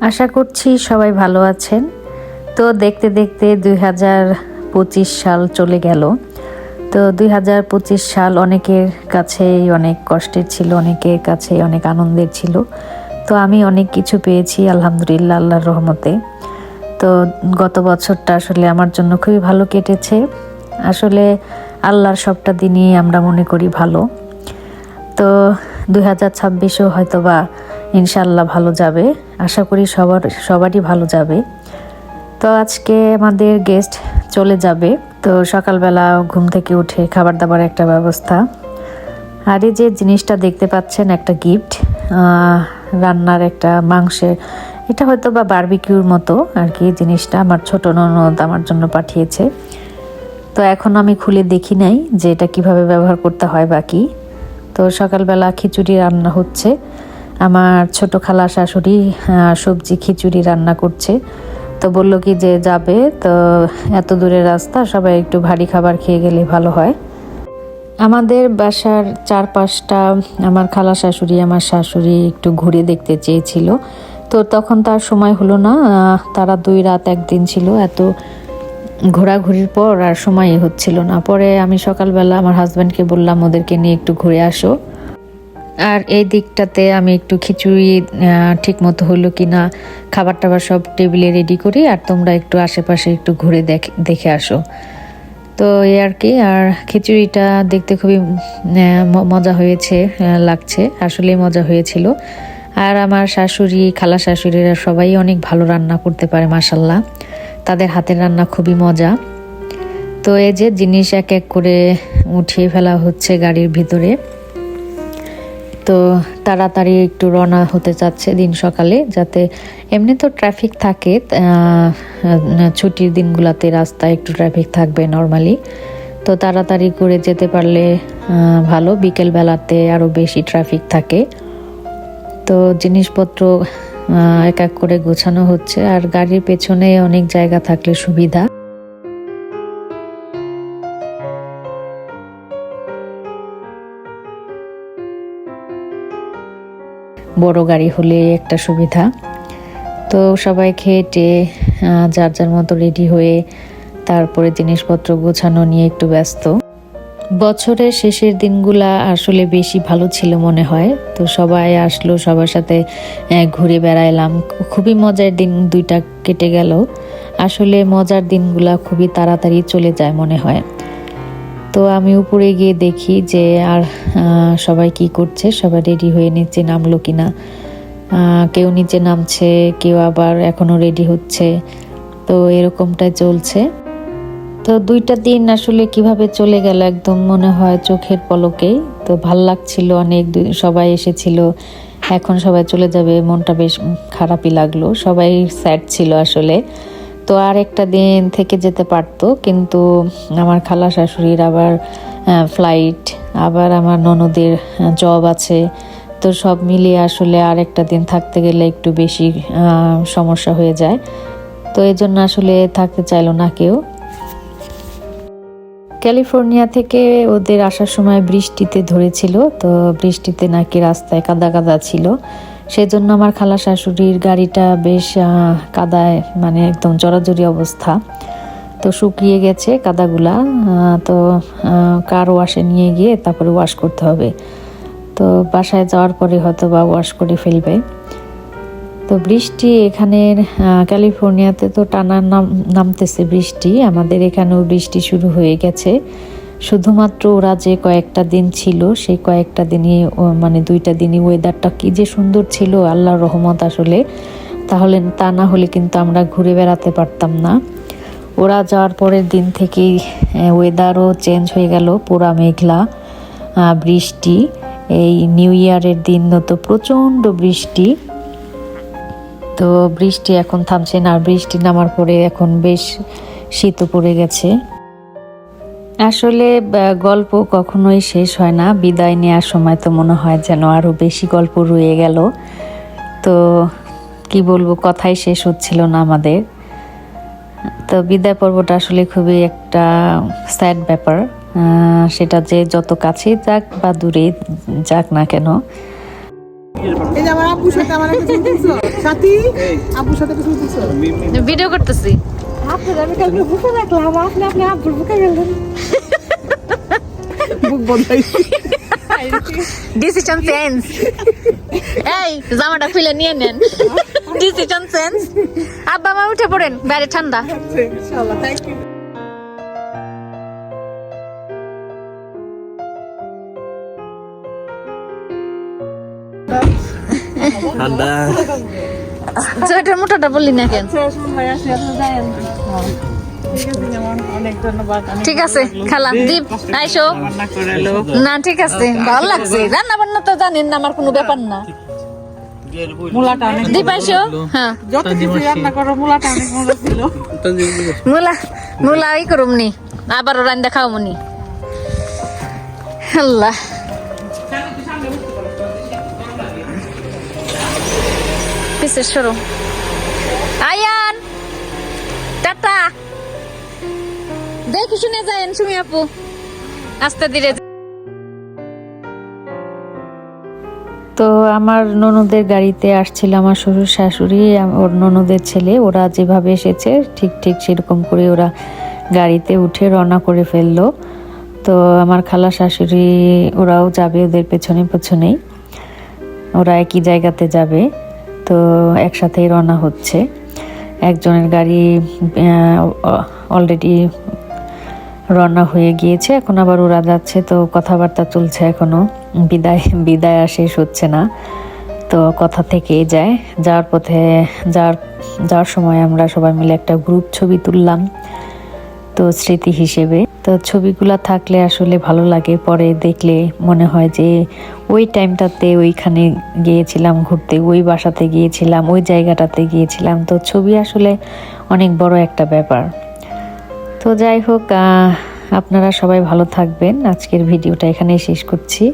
আশা করছি সবাই ভালো আছেন। তো দেখতে দেখতে দুই হাজার পঁচিশ সাল চলে গেল। তো দুই হাজার পঁচিশ সাল অনেকের কাছেই অনেক কষ্টের ছিল, অনেকের কাছে অনেক আনন্দের ছিল। তো আমি অনেক কিছু পেয়েছি, আলহামদুলিল্লাহ, আল্লাহর রহমতে। তো গত বছরটা আসলে আমার জন্য খুবই ভালো কেটেছে। আসলে আল্লাহর সবটা দিনই আমরা মনে করি ভালো। তো দুই হাজার ছাব্বিশেও হয়তো বা ইনশাল্লাহ ভালো যাবে। আশা করি সবার, সবারই ভালো যাবে। তো আজকে আমাদের গেস্ট চলে যাবে। তো সকালবেলা ঘুম থেকে উঠে খাবার দাবার একটা ব্যবস্থা। আর এই যে জিনিসটা দেখতে পাচ্ছেন, একটা গিফট রান্নার একটা মাংসের, এটা হয়তো বা বারবিকিউর মতো আর কি জিনিসটা আমার ছোট ননদ আমার জন্য পাঠিয়েছে। তো এখন আমি খুলে দেখি নাই যে এটা কীভাবে ব্যবহার করতে হয় বাকি তো সকালবেলা খিচুড়ি রান্না হচ্ছে। আমার ছোট খালা শাশুড়ি সবজি খিচুড়ি রান্না করছে। তো বলল কি যে যাবে, তো এত দূরের রাস্তা, সবাই একটু ভারী খাবার খেয়ে গেলে ভালো হয়। আমাদের বাসার চারপাশটা আমার খালা শাশুড়ি, আমার শাশুড়ি একটু ঘুরে দেখতে চেয়েছিল। তো তখন তার সময় হলো না তারা দুই রাত একদিন ছিল, এত ঘোরাঘুরির পর আর সময়ই হচ্ছিল না। পরে আমি সকালবেলা আমার হাজব্যান্ডকে বললাম, ওদেরকে নিয়ে একটু ঘুরে আসো। আর এই দিকটাতে আমি একটু খিচুড়ি ঠিক মতো হলো কি না খাবার টাবার সব টেবিলে রেডি করি আর তোমরা একটু আশেপাশে একটু ঘুরে দেখে দেখে আসো। তো এই আর কি, আর খিচুড়িটা দেখতে খুবই মজা হয়েছে লাগছে, আসলে মজা হয়েছিল। আর আমার শাশুড়ি, খালা শাশুড়িরা সবাই অনেক ভালো রান্না করতে পারে মাসাল্লাহ তাদের হাতের রান্না খুবই মজা। তো এই যে জিনিস এক এক করে উঠিয়ে ফেলা হচ্ছে গাড়ির ভিতরে তো তাড়াতাড়ি একটু রওনা হতে চাচ্ছে দিন সকালে, যাতে এমনি তো ট্রাফিক থাকে ছুটির দিনগুলোতে রাস্তায় একটু ট্রাফিক থাকবে নর্মালি তো তাড়াতাড়ি করে যেতে পারলে ভালো বিকেল বেলাতে আরও বেশি ট্রাফিক থাকে। তো জিনিসপত্র এক এক করে গোছানো হচ্ছে, আর গাড়ির পেছনে অনেক জায়গা থাকলে সুবিধা। বড় গাড়ি হলে একটা সুবিধা। তো সবাই খেয়ে টেয়ে যার যার মতো রেডি হয়ে তারপরে জিনিসপত্র গোছানো নিয়ে একটু ব্যস্ত। বছরের শেষের দিনগুলা আসলে বেশি ভালো ছিল মনে হয়। তো সবাই আসলো, সবার সাথে ঘুরে বেড়াইলাম। খুবই মজার দিন দুইটা কেটে গেল। আসলে মজার দিনগুলা খুবই তাড়াতাড়ি চলে যায় মনে হয়। তো আমি উপরে গিয়ে দেখি যে আর সবাই কি করছে, সবাই রেডি হয়ে নিচে নামলো কি না কেউ নিচে নামছে, কেউ আবার এখনও রেডি হচ্ছে। তো এরকমটাই চলছে। তো দুইটা দিন আসলে কীভাবে চলে গেল একদম মনে হয় চোখের পলকেই তো ভালো লাগছিল অনেক সবাই এসেছিল। এখন সবাই চলে যাবে, মনটা বেশ খারাপই লাগল। সবাই স্যাড ছিল আসলে। তো আর একটা দিন থেকে যেতে পারতো, কিন্তু আমার খালা শাশুড়ির আবার ফ্লাইট আবার আমার ননদের জব আছে। তো সব মিলিয়ে আসলে আর একটা দিন থাকতে গেলে একটু বেশি সমস্যা হয়ে যায়। তো এই জন্য আসলে থাকতে চাইলো না কেউ। ক্যালিফোর্নিয়া থেকে ওদের আসার সময় বৃষ্টিতে ধরেছিল, তো বৃষ্টিতে নাকি রাস্তায় কাদা কাদা ছিল। সেজন্য আমার খালা শাশুড়ির গাড়িটা বেশ কাদায় মানে একদম জড়াজড়ি অবস্থা। তো শুকিয়ে গেছে কাদাগুলা তো কার ওয়াশে নিয়ে গিয়ে তারপরে ওয়াশ করতে হবে। তো বাসায় যাওয়ার পরে হয়তো বা ওয়াশ করে ফেলবে। তো বৃষ্টি এখানের ক্যালিফোর্নিয়াতে তো টানা নাম, নামতেছে বৃষ্টি, আমাদের এখানেও বৃষ্টি শুরু হয়ে গেছে। শুধুমাত্র ওরা যে কয়েকটা দিন ছিল, সেই কয়েকটা দিনই মানে দুইটা দিনই ওয়েদারটা কি যে সুন্দর ছিল, আল্লাহর রহমত আসলে। তাহলে তা না হলে কিন্তু আমরা ঘুরে বেড়াতে পারতাম না। ওরা যাওয়ার পরের দিন থেকেই ওয়েদারও চেঞ্জ হয়ে গেল, পুরা মেঘলা বৃষ্টি। এই নিউ ইয়ারের দিন তো প্রচণ্ড বৃষ্টি। তো বৃষ্টি এখন থামছে না, বৃষ্টি নামার পরে এখন বেশ শীতও পড়ে গেছে। আসলে গল্প কখনোই শেষ হয় না। বিদায় নেওয়ার সময় তো মনে হয় যেন আরও বেশি গল্প রয়ে গেল। তো কি বলব কথাই শেষ হচ্ছিল না আমাদের। তো বিদায় পর্বটা আসলে খুবই একটা স্যাড ব্যাপার। সেটা যে যত কাছেই যাক বা দূরে যাক না কেন। ভিডিও করতেছি। আপনার আমি কালকে বুকে রাখলাম আপনি আপনি আব্বুর বুকে গেলেন বুক বন্ধাইছি ডিসিশন চেঞ্জ এই জামাটা খুলে নিয়ে নেন। ডিসিশন চেঞ্জ আব্বা মা উঠে পড়েন বাইরে ঠান্ডা। ইনশাআল্লাহ থ্যাংক ইউ ঠান্ডা। সোয়েটার মোটাটা বললি না কেন? ভাই আসি আপনি যায়েন ঠিক আছে যেমন অনেক ধন্যবাদ। অনেক ঠিক আছে খালা দীপ আইসো। না ঠিক আছে ভালো লাগছে। রান্না বান্না তো জানেন না আমার কোনো ব্যাপার না। মূলাটা অনেক দীপ আইসো। হ্যাঁ। পিছে সরো। আয়ান! টাটা! দেখি শুনে যায়েন সুমি আপু। আস্তে ধীরে তো আমার ননদের গাড়িতে আসছিল আমার শ্বশুর শাশুড়ি ওর ননদের ছেলে। ওরা যেভাবে এসেছে, ঠিক ঠিক সেরকম করে ওরা গাড়িতে উঠে রওনা করে ফেলল। তো আমার খালা শাশুড়ি, ওরাও যাবে ওদের পেছনে পেছনেই ওরা একই জায়গাতে যাবে। তো একসাথেই রওনা হচ্ছে। একজনের গাড়ি অলরেডি রওনা হয়ে গিয়েছে। এখন আবার ওরা যাচ্ছে, তো কথাবার্তা চলছে এখনও। বিদায় বিদায় আর শেষ হচ্ছে না। তো কথা থেকেই যায়। যাওয়ার পথে, যাওয়ার যাওয়ার সময় আমরা সবাই মিলে একটা গ্রুপ ছবি তুললাম। তো স্মৃতি হিসেবে। তো ছবিগুলা থাকলে আসলে ভালো লাগে। পরে দেখলে মনে হয় যে ওই টাইমটাতে ওইখানে গিয়েছিলাম ঘুরতে, ওই বাসাতে গিয়েছিলাম, ওই জায়গাটাতে গিয়েছিলাম। তো ছবি আসলে অনেক বড় একটা ব্যাপার। তো যাই হোক আপনারা সবাই ভালো থাকবেন। আজকের ভিডিওটা এখানেই শেষ করছি।